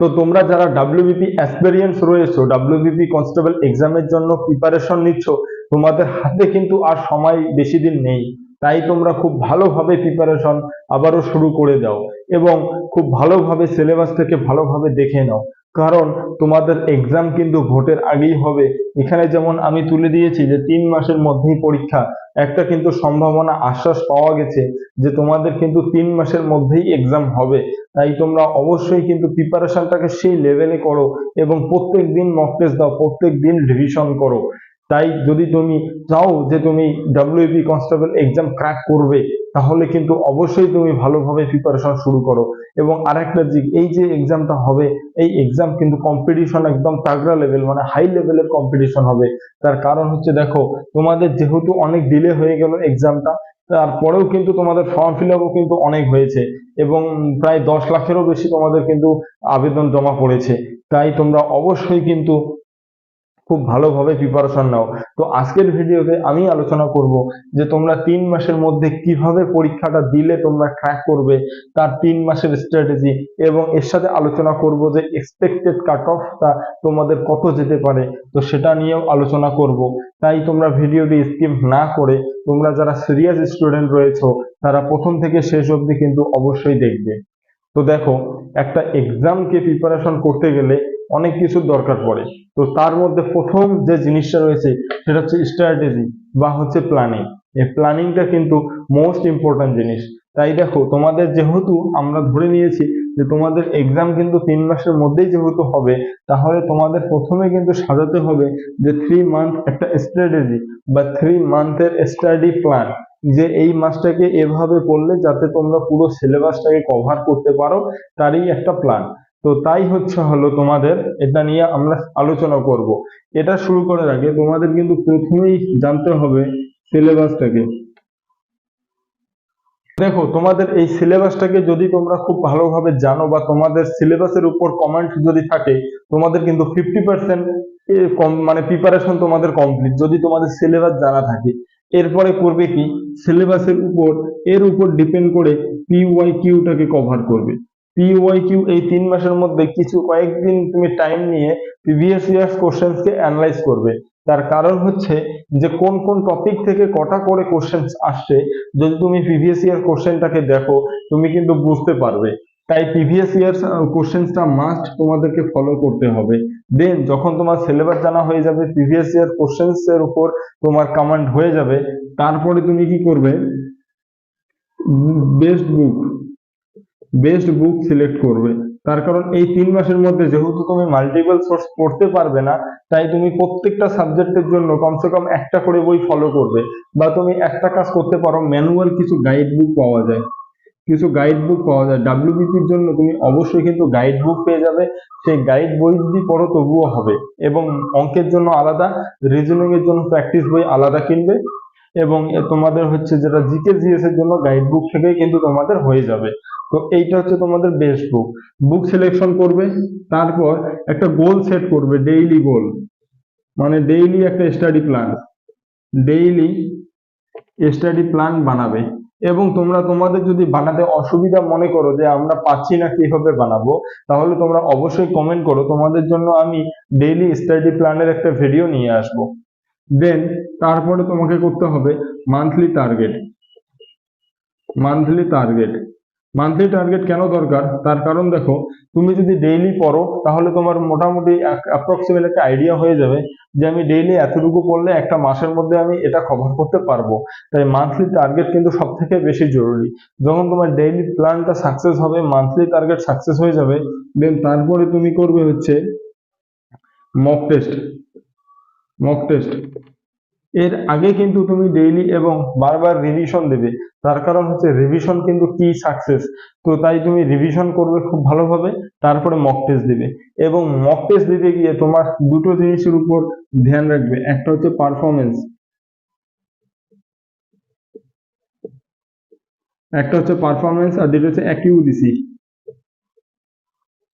তো তোমরা যারা ডাব্লিউবিপি এক্সপেরিয়েন্স রয়েছো ডাব্লিউবিপি কনস্টেবল এক্সামের জন্য প্রিপারেশন নিচ্ছ, তোমাদের হাতে কিন্তু আর সময় বেশি দিন নেই। তাই তোমরা খুব ভালোভাবে প্রিপারেশন আবারও শুরু করে দাও এবং খুব ভালোভাবে সিলেবাস থেকে ভালোভাবে দেখে নাও। কারণ তোমাদের এক্সাম কিন্তু ভোটের আগেই হবে। এখানে যেমন আমি তুলে দিয়েছি যে তিন মাসের মধ্যেই পরীক্ষা। একটা কিন্তু সম্ভাবনা আশ্বাস পাওয়া গেছে যে তোমাদের কিন্তু তিন মাসের মধ্যেই এক্সাম হবে। তাই তোমরা অবশ্যই কিন্তু প্রিপারেশনটাকে সেই লেভেলে করো এবং প্রত্যেক দিন মক টেস্ট দাও প্রত্যেক দিন রিভিশন করো। তাই যদি তুমি চাও যে তুমি ডাব্লিউপি কনস্টেবল এক্সাম ক্র্যাক করবে, তাহলে কিন্তু অবশ্যই তুমি ভালোভাবে প্রিপারেশন শুরু করো। এবং আরেকটা দিক এই যে এক্সামটা হবে, এই এক্সাম কিন্তু কম্পিটিশন একদম তাগড়া লেভেল মানে হাই লেভেলের কম্পিটিশন হবে। তার কারণ হচ্ছে দেখো, তোমাদের যেহেতু অনেক ডিলে হয়ে গেল এক্সামটা তারপরেও কিন্তু তোমাদের ফর্ম ফিল আপও কিন্তু অনেক হয়েছে এবং প্রায় দশ লাখেরও বেশি তোমাদের কিন্তু আবেদন জমা পড়েছে। তাই তোমরা অবশ্যই কিন্তু খুব ভালোভাবে প্রিপারেশন নাও। তো আজকের ভিডিওতে আমি আলোচনা করব যে তোমরা তিন মাসের মধ্যে কীভাবে পরীক্ষাটা দিলে তোমরা ক্র্যাক করবে, তার তিন মাসের স্ট্র্যাটেজি এবং এর সাথে আলোচনা করব যে এক্সপেক্টেড কাট অফটা তোমাদের কত যেতে পারে। তো সেটা নিয়েও আলোচনা করব। তাই তোমরা ভিডিওটি স্কিপ না করে, তোমরা যারা সিরিয়াস স্টুডেন্ট রয়েছো, তারা প্রথম থেকে শেষ অবধি কিন্তু অবশ্যই দেখবে। তো দেখো, একটা এক্সামকে প্রিপারেশন করতে গেলে অনেক কিছুর দরকার পড়ে। তো তার মধ্যে প্রথম যে জিনিসটা রয়েছে, সেটা হচ্ছে স্ট্র্যাটেজি বা হচ্ছে প্ল্যানিং এই প্ল্যানিংটা কিন্তু মোস্ট ইম্পর্ট্যান্ট জিনিস। তাই দেখো, তোমাদের যেহেতু আমরা ধরে নিয়েছি যে তোমাদের এক্সাম কিন্তু তিন মাসের মধ্যেই যেহেতু হবে, তাহলে তোমাদের প্রথমে কিন্তু সাজাতে হবে যে থ্রি মান্থ একটা স্ট্র্যাটেজি বা থ্রি মান্থের স্টাডি প্ল্যান যে এই মাসটাকে এভাবে পড়লে যাতে তোমরা পুরো সিলেবাসটাকে কভার করতে পারো, তারই একটা প্ল্যান তো তাই হচ্ছে হলো তোমাদের এটা নিয়ে আমরা আলোচনা করব। এটা শুরু করার আগে তোমাদের কিন্তু প্রথমেই জানতে হবে সিলেবাসটাকে। দেখো, তোমাদের এই সিলেবাসটাকে যদি তোমরা খুব ভালোভাবে জানো বা তোমাদের সিলেবাসের উপর কমেন্ট যদি থাকে, তোমাদের কিন্তু ফিফটি পার্সেন্ট মানে প্রিপারেশন তোমাদের কমপ্লিট যদি তোমাদের সিলেবাস জানা থাকে। এরপরে করবে কি? সিলেবাসের উপর, এর উপর ডিপেন্ড করে পিওয়াই কিউটাকে কভার করবে। পিওয়াই কিউ এই তিন মাসের মধ্যে কিছু কয়েকদিন তুমি টাইম নিয়ে প্রিভিয়াস ইয়ার্স কোশ্চেন্সকে অ্যানালাইজ করবে। তার কারণ হচ্ছে যে কোন কোন টপিক থেকে কটা করে কোশ্চেন আসছে, যদি তুমি প্রিভিয়াস ইয়ার কোশ্চেনটাকে দেখো, তুমি কিন্তু বুঝতে পারবে। তাই প্রিভিয়াস ইয়ার কোশ্চেন্সটা মাস্ট তোমাদেরকে ফলো করতে হবে। দেন যখন তোমার সিলেবাস জানা হয়ে যাবে প্রিভিয়াস ইয়ার কোশ্চেন্স এর উপর তোমার কমান্ড হয়ে যাবে, তারপরে তুমি কি করবে? Best book best book select করবে। তার কারণ এই তিন মাসের মধ্যে যেহেতু তুমি মাল্টিপল সোর্স পড়তে পারবে না, তাই তুমি প্রত্যেকটা সাবজেক্টের জন্য কমসে কম একটা করে বই ফলো করবে বা তুমি একটা কাজ করতে পারো ম্যানুয়াল কিছু গাইড বুক পাওয়া যায়। কিছু গাইড বুক পাওয়া যায়। ডাব্লিউবিপির জন্য তুমি অবশ্যই কিন্তু গাইড বুক পেয়ে যাবে। সেই গাইড বই যদি পড়ো তবুও হবে। এবং অঙ্কের জন্য আলাদা রিজনিং এর জন্য প্র্যাকটিস বই আলাদা কিনবে। এবং তোমাদের হচ্ছে যেটা জিকে জিএস এর জন্য গাইড বুক থেকে কিন্তু তোমাদের হয়ে যাবে। তো এইটা হচ্ছে তোমাদের বেস্ট বুক বুক সিলেকশন করবে, তারপর একটা গোল সেট করবে ডেইলি গোল মানে ডেইলি একটা study plan daily study plan বানাবে। এবং তোমরা তোমাদের যদি বানাতে অসুবিধা মনে করো যে আমরা পাচ্ছি না কীভাবে বানাবো, তাহলে তোমরা অবশ্যই কমেন্ট করো। তোমাদের জন্য আমি ডেইলি স্টাডি প্ল্যানের একটা ভিডিও নিয়ে আসব। দেন তারপরে তোমাকে করতে হবে monthly target monthly target monthly target কেন দরকার? তার কারণ দেখো, তুমি যদি ডেইলি পড়ো, তাহলে তোমার মোটামুটি অ্যাপ্রক্সিমেট একটা আইডিয়া হয়ে যাবে যে আমি ডেইলি এতটুকু পড়লে একটা মাসের মধ্যে আমি এটা কভার করতে পারব। তাই মান্থলি টার্গেট কিন্তু সব থেকে বেশি জরুরি। যখন তোমার ডেইলি প্ল্যানটা সাকসেস হবে মান্থলি টার্গেট সাকসেস হয়ে যাবে দেন তারপরে তুমি করবে হচ্ছে মক টেস্ট মক টেস্ট এর আগে কিন্তু তুমি ডেইলি এবং বারবার রিভিশন দেবে। তার কারণ হচ্ছে রিভিশন কিন্তু কি সাকসেস তো তাই তুমি রিভিশন করবে খুব ভালোভাবে, তারপরে মক টেস্ট দিবে। এবং মক টেস্ট দিতে গিয়ে তোমার দুটো জিনিসের উপর ধ্যান রাখবে। একটা হচ্ছে পারফরমেন্স একটা হচ্ছে পারফরমেন্স আর যেটা হচ্ছে অ্যাকিউরেসি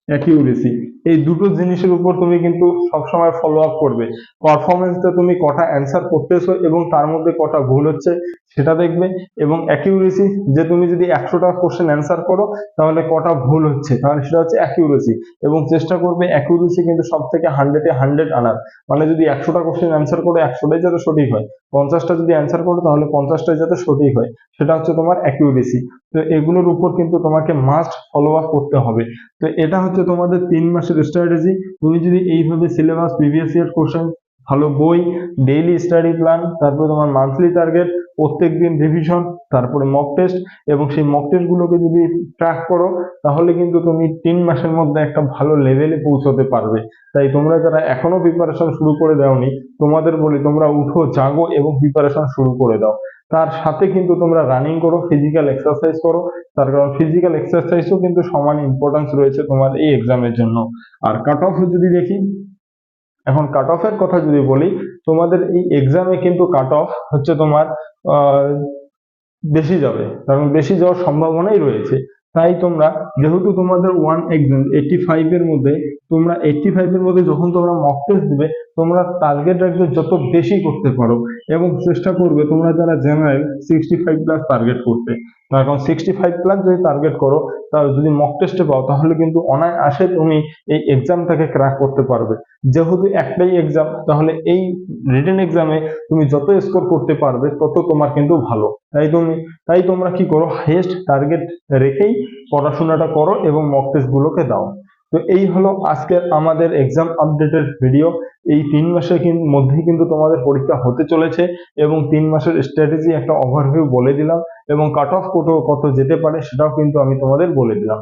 অ্যাকিউরেসি এই দুটো জিনিসের উপর তুমি কিন্তু সবসময় ফলো আপ করবে। পারফরমেন্সটা তুমি কটা অ্যান্সার করতেছো এবং তার মধ্যে কটা ভুল হচ্ছে সেটা দেখবে এবং অ্যাকিউরেসি যে তুমি যদি একশোটা কোশ্চেন অ্যান্সার করো, তাহলে কটা ভুল হচ্ছে, তাহলে সেটা হচ্ছে অ্যাকিউরেসি এবং চেষ্টা করবে অ্যাকিউরেসি কিন্তু সব থেকে হান্ড্রেডে হান্ড্রেড আনার। মানে যদি একশোটা কোশ্চেন অ্যান্সার করে, একশোটাই যাতে সঠিক হয়। পঞ্চাশটা যদি অ্যান্সার করো, তাহলে পঞ্চাশটাই যাতে সঠিক হয়। সেটা হচ্ছে তোমার অ্যাকিউরেসি তো এগুলোর উপর কিন্তু তোমাকে মাস্ট ফলো আপ করতে হবে। তো এটা হচ্ছে তোমাদের তিন মাসের স্ট্র্যাটেজি তুমি যদি এইভাবে সিলেবাস প্রিভিয়াস ইয়ার কোশ্চেন ভালো বই ডেইলি স্টাডি প্ল্যান তারপরে তোমার মান্থলি টার্গেট প্রত্যেক দিন রিভিশন তারপরে মক টেস্ট এবং সেই মক টেস্ট গুলোকে যদি ট্র্যাক করো, তাহলে কিন্তু তুমি তিন মাসের মধ্যে একটা ভালো লেভেলে পৌঁছতে পারবে। তাই তোমরা যারা এখনও প্রিপারেশন শুরু করে দাওনি, তোমাদের বলি তোমরা উঠো, জাগো এবং প্রিপারেশন শুরু করে দাও। তার সাথে কিন্তু তোমরা রানিং করো ফিজিক্যাল এক্সারসাইজ করো। তার কারণ ফিজিক্যাল এক্সারসাইজও কিন্তু সমান ইম্পর্টেন্স রয়েছে তোমার এই এক্সামের জন্য। আর কাট অফ যদি দেখি এখন কাট অফের কথা যদি বলি, তোমাদের এই এক্সামে কিন্তু কাট অফ হচ্ছে তোমার বেশি যাবে। কারণ বেশি যাওয়ার সম্ভাবনাই রয়েছে। তাই তোমরা, যেহেতু তোমাদের ওয়ান এক্সাম এইটটি ফাইভ এর মধ্যে, তোমরা এইটটি ফাইভ এর মধ্যে যখন তোমরা মক টেস্ট দিবে, তোমরা টার্গেট রাখবে যত বেশি করতে পারো। এবং চেষ্টা করবে তোমরা যারা general sixty five plus target করতে। কারণ সিক্সটি ফাইভ প্লাস যদি টার্গেট করো তাহলে যদি মক টেস্টে পাও, তাহলে কিন্তু অনায়াসে তুমি এই এক্সামটাকে ক্র্যাক করতে পারবে। যেহেতু একটাই এক্সাম তাহলে এই রিটেন এক্সামে তুমি যত স্কোর করতে পারবে, তত তোমার কিন্তু ভালো। তাই তুমি, তাই তোমরা কি করো হাইয়েস্ট টার্গেট রেখেই পড়াশোনাটা করো এবং মক টেস্টগুলোকে দাও। তো এই হলো আজকের আমাদের এক্সাম আপডেটের ভিডিও এই তিন মাসের মধ্যেই কিন্তু তোমাদের পরীক্ষা হতে চলেছে এবং তিন মাসের স্ট্র্যাটেজি একটা ওভারভিউ বলে দিলাম এবং কাট অফ কত যেতে পারে সেটাও কিন্তু আমি তোমাদের বলে দিলাম।